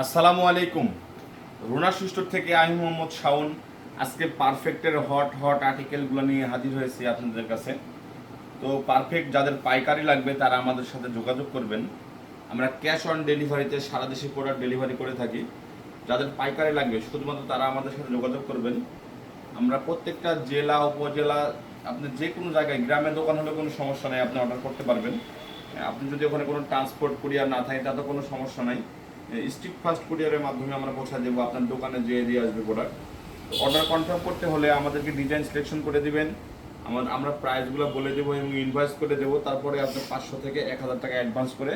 আসসালামু আলাইকুম। রুনা সুস্টোর থেকে আমি মোহাম্মদ শাওন। আজকে পারফেক্টের হট হট আর্টিকেলগুলো নিয়ে হাজির হয়েছি আপনাদের কাছে। তো পারফেক্ট যাদের পাইকারি লাগবে, তারা আমাদের সাথে যোগাযোগ করবেন। আমরা ক্যাশ অন ডেলিভারিতে সারা দেশে প্রোডাক্ট ডেলিভারি করে থাকি। যাদের পাইকারি লাগবে, শুধুমাত্র তারা আমাদের সাথে যোগাযোগ করবেন। আমরা প্রত্যেকটা জেলা, উপজেলা, আপনি যে কোনো জায়গায়, গ্রামে দোকান হলে কোনো সমস্যা নেই, আপনি অর্ডার করতে পারবেন। আপনি যদি ওখানে কোনো ট্রান্সপোর্ট কুরিয়ার না থাকে, তাতে কোনো সমস্যা নাই। স্ট্রিট ফাস্ট কুরিয়ারের মাধ্যমে আমরা পৌঁছা দেবো, আপনার দোকানে যেয়ে দিয়ে আসবে প্রোডাক্ট অর্ডার কনফার্ম করতে হলে আমাদেরকে ডিজাইন সিলেকশন করে দিবেন। আমার, আমরা প্রাইসগুলো বলে দেবো এবং ইনভয়েস করে দেবো, তারপরে আপনি পাঁচশো থেকে এক হাজার টাকা অ্যাডভান্স করে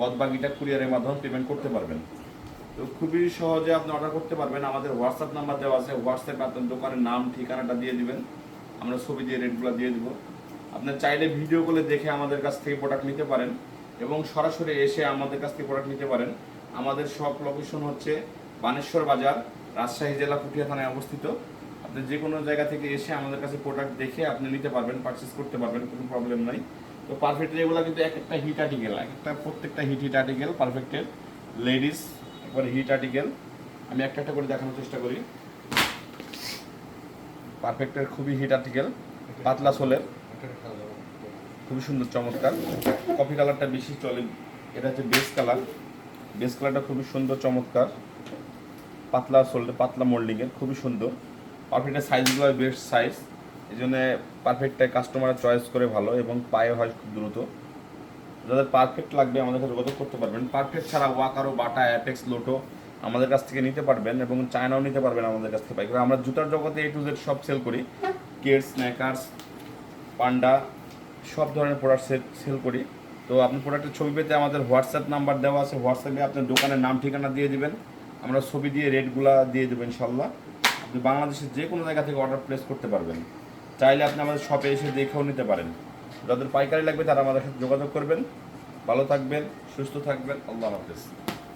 বদবাকিটা কুরিয়ারের মাধ্যমে পেমেন্ট করতে পারবেন। তো খুবই সহজে আপনি অর্ডার করতে পারবেন। আমাদের হোয়াটসঅ্যাপ নাম্বার দেওয়া আছে হোয়াটসঅ্যাপে আপনার দোকানের নাম, ঠিকানাটা দিয়ে দিবেন। আমরা ছবি দিয়ে রেটগুলো দিয়ে দেবো। আপনার চাইলে ভিডিও কলে দেখে আমাদের কাছ থেকে প্রোডাক্ট নিতে পারেন এবং সরাসরি এসে আমাদের কাছ থেকে প্রোডাক্ট নিতে পারেন। আমাদের সব লোকেশন হচ্ছে বানেশ্বর বাজার, রাজশাহী জেলা পুঠিয়া থানায় অবস্থিত। আপনি যে কোনো জায়গা থেকে এসে আমাদের কাছে প্রোডাক্ট দেখে আপনি নিতে পারবেন পারচেস করতে পারবেন, কোনো প্রবলেম নাই। তো পারফেক্ট এগুলো কিন্তু এক একটা হিট আর্টিকেল এক একটা প্রত্যেকটা হিট হিট আর্টিকেল পারফেক্টের লেডিস একবার হিট আর্টিকেল আমি একটা একটা করে দেখানোর চেষ্টা করি। পারফেক্টের খুবই হিট আর্টিকেল পাতলা সোলের। খুবই সুন্দর, চমৎকার। কফি কালারটা বেশি চলে, এটা হচ্ছে বেস কালার বেস কালারটা খুবই সুন্দর, চমৎকার। পাতলা সোলটা পাতলা মোল্ডিংয়ের খুবই সুন্দর। পারফেক্টের সাইজগুলো বেস্ট সাইজ এই জন্য পারফেক্টটাই কাস্টমার চয়েস করে ভালো এবং পায়ে হয় খুব দ্রুত। যাদের পারফেক্ট লাগবে আমাদের সাথে যোগাযোগ করতে পারবেন। পারফেক্ট ছাড়া ওয়াকারো বাটা অ্যাপেক্স লোটো আমাদের কাছ থেকে নিতে পারবেন এবং চায়নাও নিতে পারবেন আমাদের কাছ থেকে পাইকারি। আমরা জুতার জগতে এ টু জেড সব সেল করি। কেডস স্ন্যাকার্স পান্ডা সব ধরনের প্রোডাক্ট সেল করি। তো আপনি প্রোডাক্টের ছবি পেতে আমাদের হোয়াটসঅ্যাপ নাম্বার দেওয়া আছে। হোয়াটসঅ্যাপে আপনার দোকানের নাম, ঠিকানা দিয়ে দিবেন। আমরা ছবি দিয়ে রেটগুলা দিয়ে দেবেন ইনশাল্লাহ আপনি বাংলাদেশের যে কোনো জায়গা থেকে অর্ডার প্লেস করতে পারবেন। চাইলে আপনি আমাদের শপে এসে দেখেও নিতে পারেন। যাদের পাইকারি লাগবে তারা আমাদের সাথে যোগাযোগ করবেন। ভালো থাকবেন, সুস্থ থাকবেন। আল্লাহ হাফেজ।